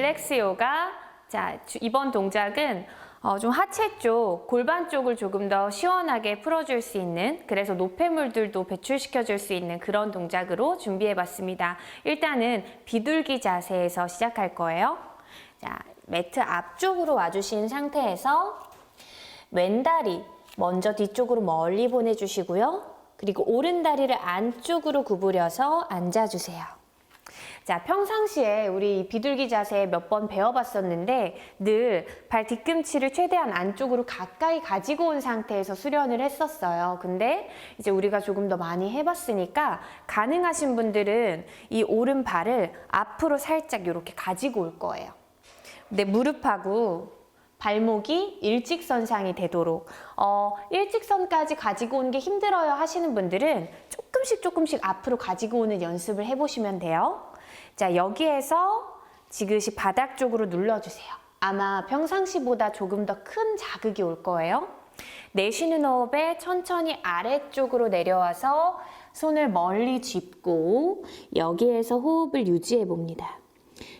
릴렉스 요가. 자, 주- 이번 동작은 어, 좀 하체 쪽, 골반 쪽을 조금 더 시원하게 풀어줄 수 있는, 그래서 노폐물들도 배출시켜줄 수 있는 그런 동작으로 준비해봤습니다. 일단은 비둘기 자세에서 시작할 거예요. 자, 매트 앞쪽으로 와주신 상태에서 왼다리 먼저 뒤쪽으로 멀리 보내주시고요. 그리고 오른 다리를 안쪽으로 구부려서 앉아주세요. 자, 평상시에 우리 비둘기 자세 몇 번 배워봤었는데 늘 발 뒤꿈치를 최대한 안쪽으로 가까이 가지고 온 상태에서 수련을 했었어요. 근데 이제 우리가 조금 더 많이 해봤으니까 가능하신 분들은 이 오른발을 앞으로 살짝 이렇게 가지고 올 거예요. 근데 무릎하고 발목이 일직선상이 되도록 어, 일직선까지 가지고 오는 게 힘들어요 하시는 분들은 조금씩 조금씩 앞으로 가지고 오는 연습을 해보시면 돼요. 자 여기에서 지그시 바닥 쪽으로 눌러주세요. 아마 평상시보다 조금 더 큰 자극이 올 거예요. 내쉬는 호흡에 천천히 아래쪽으로 내려와서 손을 멀리 짚고 여기에서 호흡을 유지해 봅니다.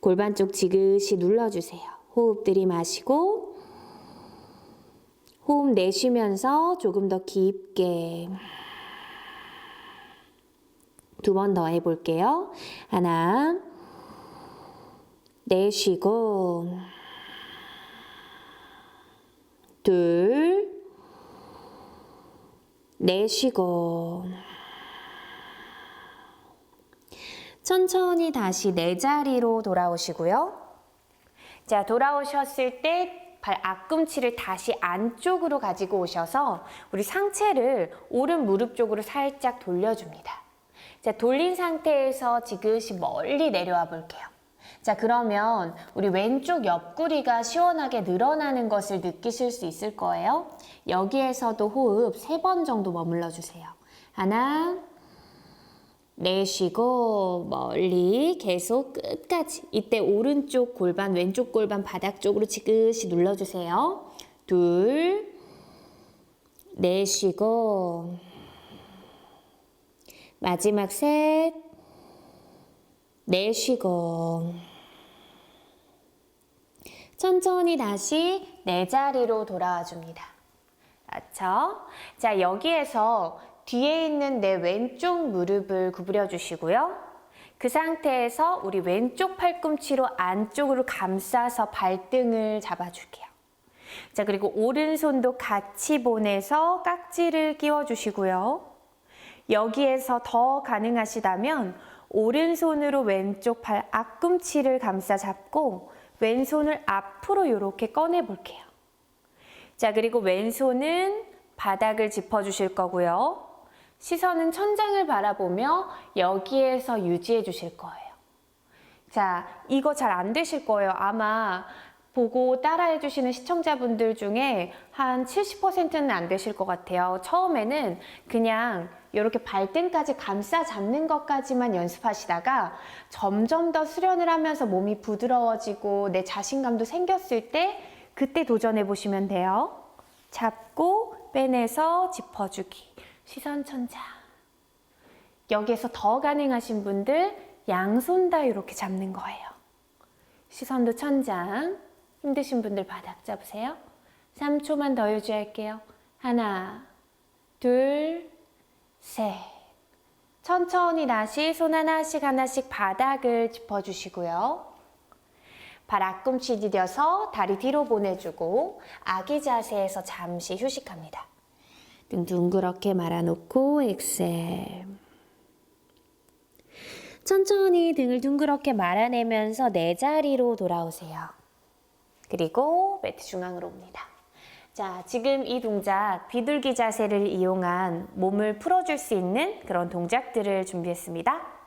골반 쪽 지그시 눌러주세요. 호흡 들이마시고 호흡 내쉬면서 조금 더 깊게 두 번 더 해볼게요. 하나 내쉬고 둘 내쉬고 천천히 다시 내 자리로 돌아오시고요. 자, 돌아오셨을 때 발 앞꿈치를 다시 안쪽으로 가지고 오셔서 우리 상체를 오른 무릎 쪽으로 살짝 돌려줍니다. 자, 돌린 상태에서 지그시 멀리 내려와 볼게요. 자, 그러면 우리 왼쪽 옆구리가 시원하게 늘어나는 것을 느끼실 수 있을 거예요. 여기에서도 호흡 세 번 정도 머물러 주세요. 하나, 내쉬고 멀리 계속 끝까지 이때 오른쪽 골반 왼쪽 골반 바닥 쪽으로 지그시 눌러주세요. 둘 내쉬고 마지막 셋 내쉬고 천천히 다시 내 자리로 돌아와 줍니다. 그렇죠? 자 여기에서 뒤에 있는 내 왼쪽 무릎을 구부려 주시고요. 그 상태에서 우리 왼쪽 팔꿈치로 안쪽으로 감싸서 발등을 잡아줄게요. 자, 그리고 오른손도 같이 보내서 깍지를 끼워 주시고요. 여기에서 더 가능하시다면 오른손으로 왼쪽 발 앞꿈치를 감싸 잡고 왼손을 앞으로 이렇게 꺼내 볼게요. 자, 그리고 왼손은 바닥을 짚어 주실 거고요. 시선은 천장을 바라보며 여기에서 유지해 주실 거예요. 자, 이거 잘 안 되실 거예요. 아마 보고 따라해 주시는 시청자분들 중에 한 70%는 안 되실 것 같아요. 처음에는 그냥 이렇게 발등까지 감싸 잡는 것까지만 연습하시다가 점점 더 수련을 하면서 몸이 부드러워지고 내 자신감도 생겼을 때 그때 도전해 보시면 돼요. 잡고 빼내서 짚어주기. 시선 천장. 여기에서 더 가능하신 분들 양손 다 이렇게 잡는 거예요. 시선도 천장. 힘드신 분들 바닥 잡으세요. 3초만 더 유지할게요. 하나, 둘, 셋. 천천히 다시 손 하나씩 하나씩 바닥을 짚어주시고요. 발 앞꿈치 디뎌서 다리 뒤로 보내주고 아기 자세에서 잠시 휴식합니다. 등 둥그렇게 말아놓고 엑셀. 천천히 등을 둥그렇게 말아내면서 내 자리로 돌아오세요. 그리고 매트 중앙으로 옵니다. 자, 지금 이 동작 비둘기 자세를 이용한 몸을 풀어줄 수 있는 그런 동작들을 준비했습니다.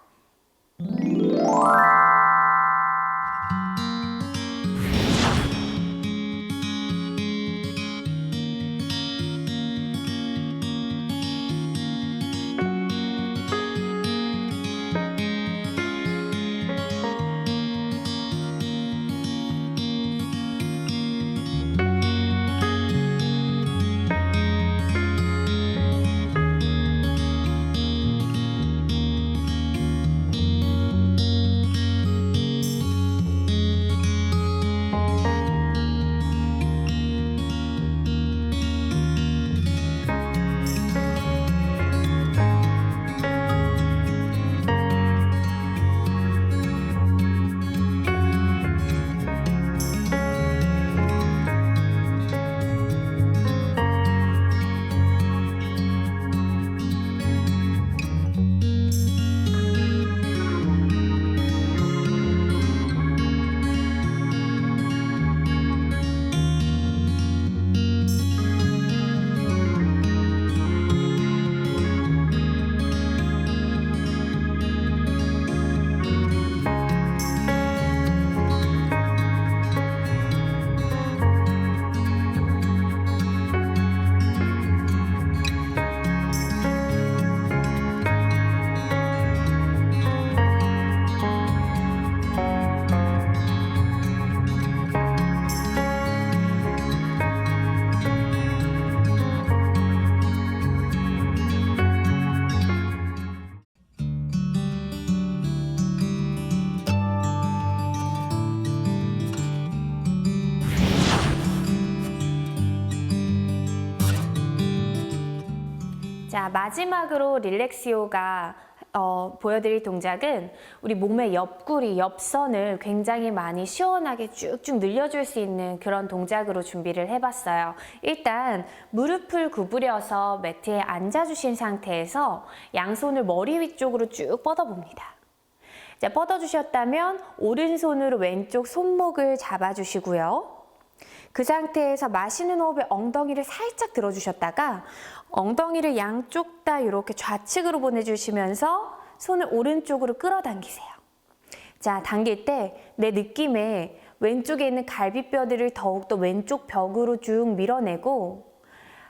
자, 마지막으로 릴렉시오가 어, 보여드릴 동작은 우리 몸의 옆구리, 옆선을 굉장히 많이 시원하게 쭉쭉 늘려줄 수 있는 그런 동작으로 준비를 해봤어요. 일단 무릎을 구부려서 매트에 앉아주신 상태에서 양손을 머리 위쪽으로 쭉 뻗어봅니다. 자, 뻗어주셨다면 오른손으로 왼쪽 손목을 잡아주시고요. 그 상태에서 마시는 호흡에 엉덩이를 살짝 들어주셨다가 엉덩이를 양쪽 다 이렇게 좌측으로 보내주시면서 손을 오른쪽으로 끌어당기세요. 자, 당길 때 내 느낌에 왼쪽에 있는 갈비뼈들을 더욱더 왼쪽 벽으로 쭉 밀어내고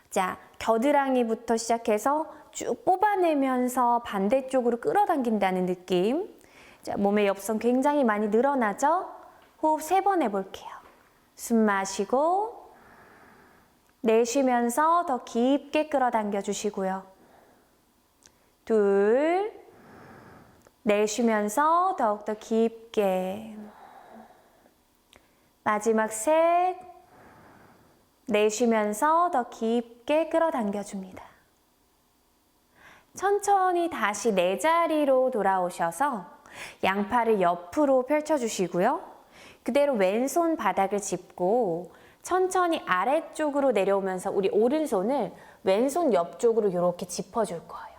자, 겨드랑이부터 시작해서 쭉 뽑아내면서 반대쪽으로 끌어당긴다는 느낌. 자, 몸의 옆선 굉장히 많이 늘어나죠? 호흡 세 번 해볼게요. 숨 마시고 내쉬면서 더 깊게 끌어당겨 주시고요. 둘, 내쉬면서 더욱더 깊게. 마지막 셋, 내쉬면서 더 깊게 끌어당겨 줍니다. 천천히 다시 내 자리로 돌아오셔서 양팔을 옆으로 펼쳐주시고요. 그대로 왼손 바닥을 짚고 천천히 아래쪽으로 내려오면서 우리 오른손을 왼손 옆쪽으로 이렇게 짚어줄 거예요.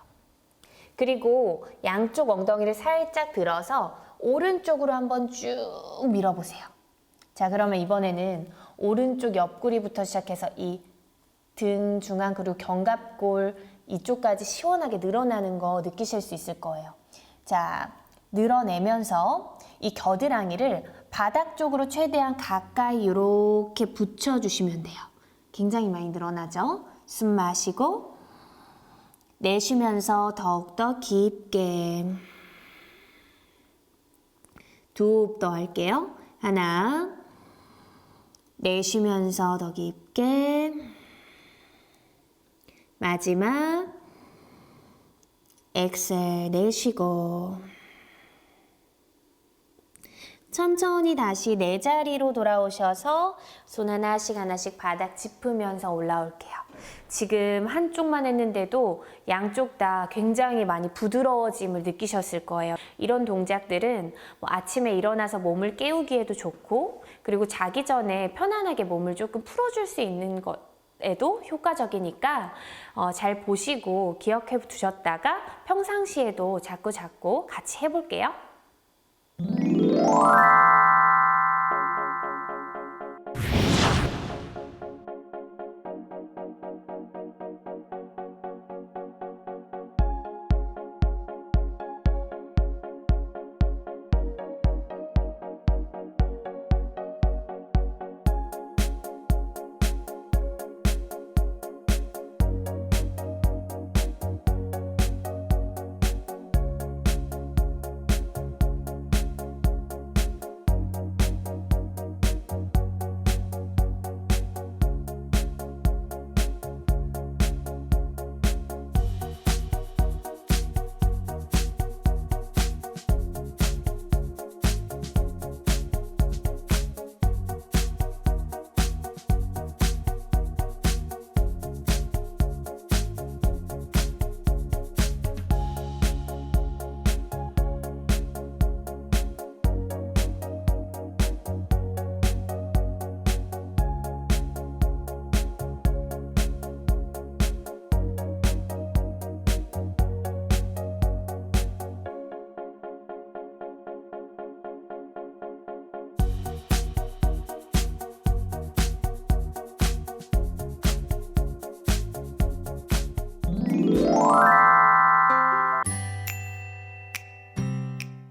그리고 양쪽 엉덩이를 살짝 들어서 오른쪽으로 한번 쭉 밀어보세요. 자, 그러면 이번에는 오른쪽 옆구리부터 시작해서 이 등 중앙 그리고 견갑골 이쪽까지 시원하게 늘어나는 거 느끼실 수 있을 거예요. 자, 늘어내면서 이 겨드랑이를 바닥 쪽으로 최대한 가까이 이렇게 붙여주시면 돼요. 굉장히 많이 늘어나죠? 숨 마시고 내쉬면서 더욱더 깊게 두 호흡 더 할게요. 하나 내쉬면서 더 깊게 마지막 엑셀 내쉬고 천천히 다시 내 자리로 돌아오셔서 손 하나씩 하나씩 바닥 짚으면서 올라올게요. 지금 한쪽만 했는데도 양쪽 다 굉장히 많이 부드러워짐을 느끼셨을 거예요. 이런 동작들은 뭐 아침에 일어나서 몸을 깨우기에도 좋고 그리고 자기 전에 편안하게 몸을 조금 풀어줄 수 있는 것 에도 효과적이니까 어, 잘 보시고 기억해 두셨다가 평상시에도 자꾸 자꾸 같이 해볼게요. Música